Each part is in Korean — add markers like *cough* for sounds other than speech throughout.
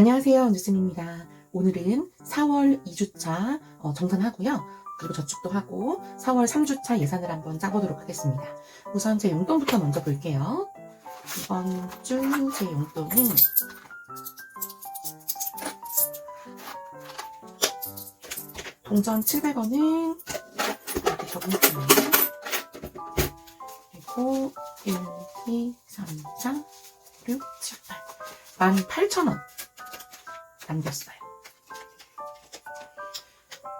안녕하세요. 뉴스입니다. 오늘은 4월 2주차 어, 정산하고요. 그리고 저축도 하고 4월 3주차 예산을 한번 짜보도록 하겠습니다. 우선 제 용돈부터 먼저 볼게요. 이번 주 제 용돈은 동전 700원은 이렇게 적을게요. 그리고 1, 2, 3, 4, 6, 7, 8 18,000원 남겼어요.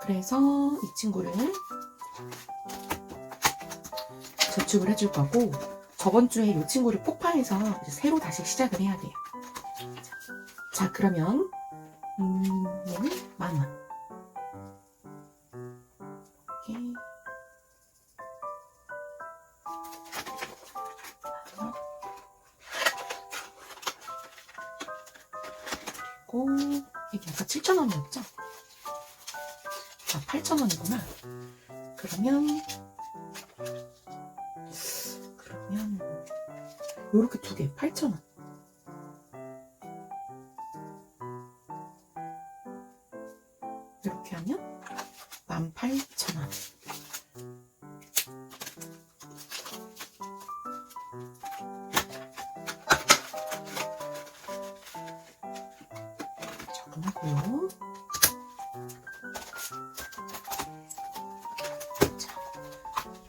그래서 이 친구를 저축을 해줄 거고 저번 주에 이 친구를 폭파해서 새로 다시 시작을 해야 돼요. 자 그러면 음, 얘는 만 원. 이렇게 그리고 이게 아까 7,000원이었죠? 아, 8,000원이구나. 그러면, 그러면, 요렇게 두 개, 8,000원.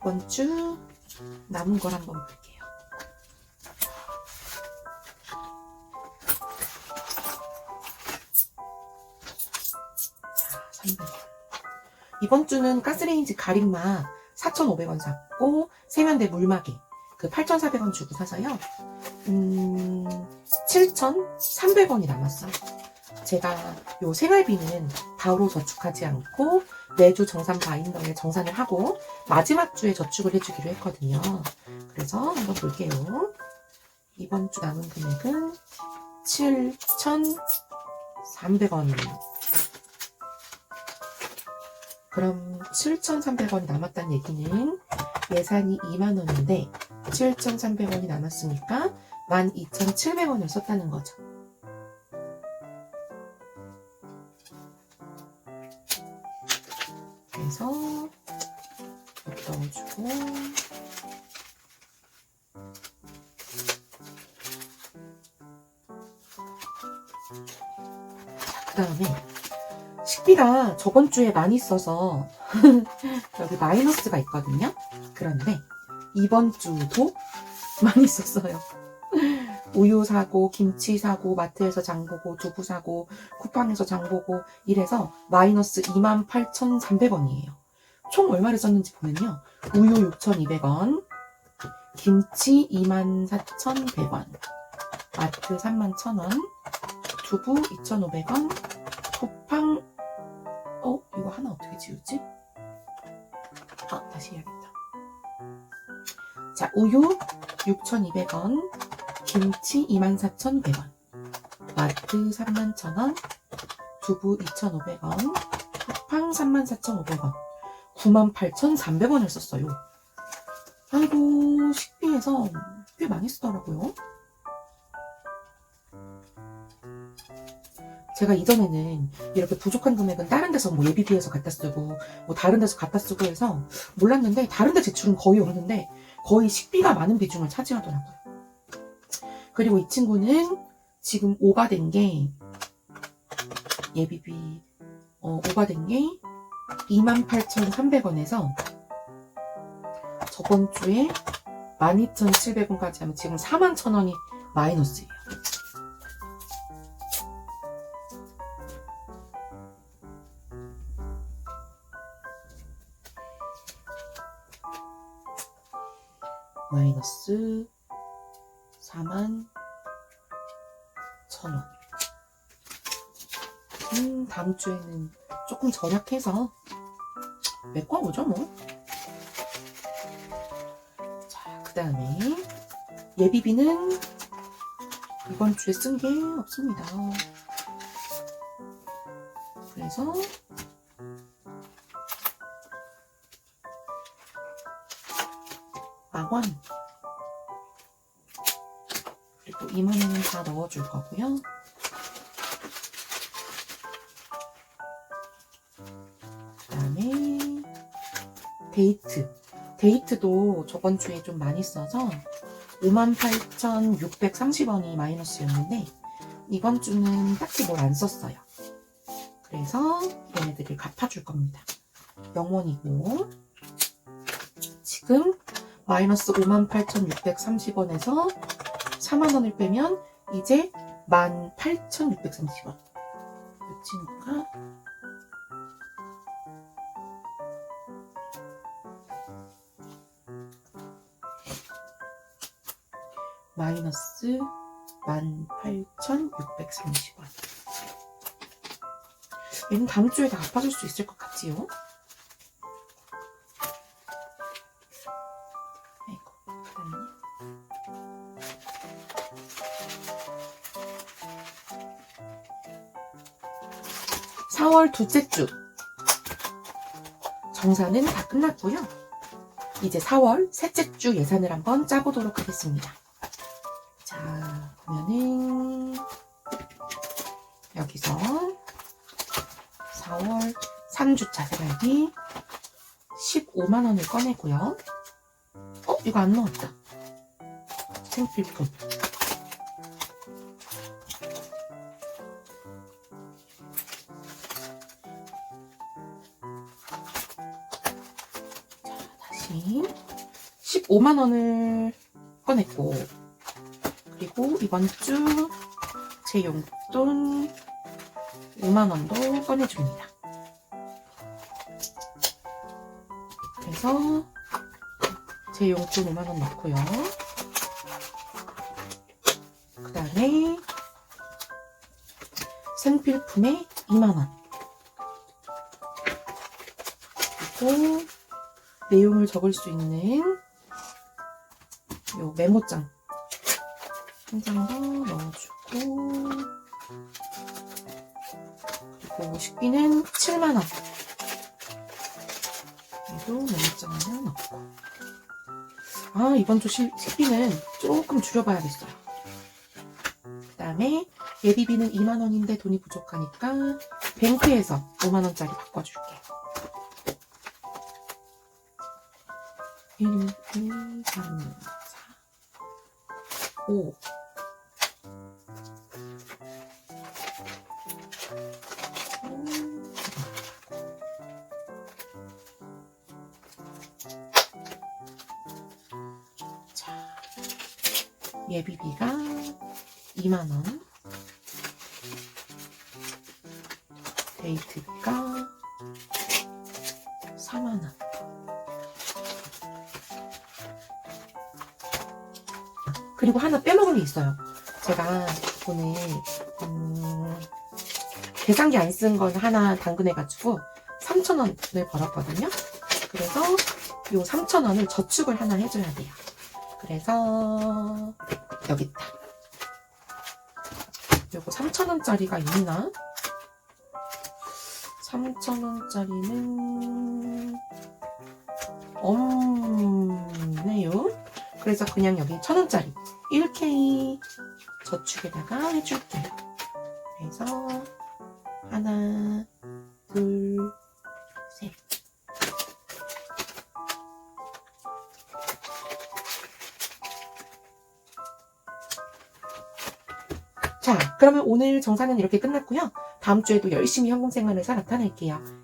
이번 주 남은 걸 한번 볼게요. 자, 300원. 이번 주는 가스레인지 가림막 4,500원 샀고, 세면대 물막이 그 8,400원 주고 사서요. 음, 7,300원이 남았어요. 제가 요 생활비는 바로 저축하지 않고 매주 정산 바인더에 정산을 하고 마지막 주에 저축을 해주기로 했거든요. 그래서 한번 볼게요. 이번 주 남은 금액은 7,300원. 그럼 7,300원이 남았다는 얘기는 예산이 2만원인데 7,300원이 남았으니까 12,700원을 썼다는 거죠. 그래서 넣어주고 그 다음에 식비가 저번 주에 많이 써서 *laughs* 여기 마이너스가 있거든요. 그런데 이번 주도 *laughs* 많이 썼어요. 우유 사고, 김치 사고, 마트에서 장 보고, 두부 사고, 쿠팡에서 장 보고, 이래서 마이너스 28,300원이에요. 총 얼마를 썼는지 보면요. 우유 6,200원, 김치 24,100원, 마트 31,000원, 두부 2,500원, 쿠팡, 어? 이거 하나 어떻게 지우지? 아, 다시 해야겠다. 자, 우유 6,200원, 김치 24,100원, 마트 31,000원, 두부 2,500원, 쿠팡 34,500원, 98,300원을 썼어요. 아이고, 식비에서 꽤 많이 쓰더라고요. 제가 이전에는 이렇게 부족한 금액은 다른 데서 뭐 예비비에서 갖다 쓰고, 뭐 다른 데서 갖다 쓰고 해서 몰랐는데, 다른 데 지출은 거의 없는데, 거의 식비가 많은 비중을 차지하더라고요. 그리고 이 친구는 지금 오바된 게 예비비 어, 오바된 게 28,300원에서 저번 주에 12,700원까지 하면 지금 41,000원이 마이너스예요. 마이너스 4만 1,000원. 음, 다음 주에는 조금 절약해서 메꿔보죠, 뭐. 자, 그 다음에 예비비는 이번 주에 쓴 게 없습니다. 그래서 만원 이만원은 다 넣어줄 거고요. 그다음에 데이트. 데이트도 저번 주에 좀 많이 써서 58,630원이 마이너스였는데 이번 주는 딱히 뭘 안 썼어요. 그래서 얘네들을 갚아줄 겁니다. 0원이고 지금 마이너스 58,630원에서 4만원을 빼면 이제 18,630원. 몇치니까 마이너스 18,630원. 얘는 다음 주에 다 갚아줄 수 있을 것 같지요? 4월 둘째 주 정산은 다 끝났고요. 이제 4월 셋째 주 예산을 한번 짜보도록 하겠습니다. 자, 보면은 여기서 4월 3주차 생활비 15만 원을 꺼내고요. 어, 이거 안 넣었다. 생필품. 다시 15만 원을 꺼냈고 그리고 이번 주 제 용돈 5만 원도 꺼내줍니다. 그래서 제 용돈 5만 원 넣고요. 그 다음에 생필품에 2만 원. 그리고 내용을 적을 수 있는 요 메모장. 한 장 더 넣어주고 그리고 식비는 7만원. 얘도 메모장 하나 넣고. 아 이번 주 시- 식비는 조금 줄여봐야겠어요. 그 다음에 예비비는 2만원인데 돈이 부족하니까 뱅크에서 5만원짜리 바꿔줄게 1, 2, 3, 4, 5. 자, 예비비가 2만원. 데이트비가 그리고 하나 빼먹은 게 있어요. 제가 오늘 음, 계산기 안 쓴 건 하나 당근해가지고 3,000원을 벌었거든요. 그래서 요 3,000원을 저축을 하나 해줘야 돼요. 그래서 여기 있다. 요거 3,000원짜리가 있나? 3,000원짜리는 없네요. 그래서 그냥 여기 1,000원짜리 1K 저축에다가 해줄게요. 그래서 하나, 둘, 셋. 자, 그러면 오늘 정산은 이렇게 끝났고요. 다음 주에도 열심히 현금 생활에서 나타낼게요.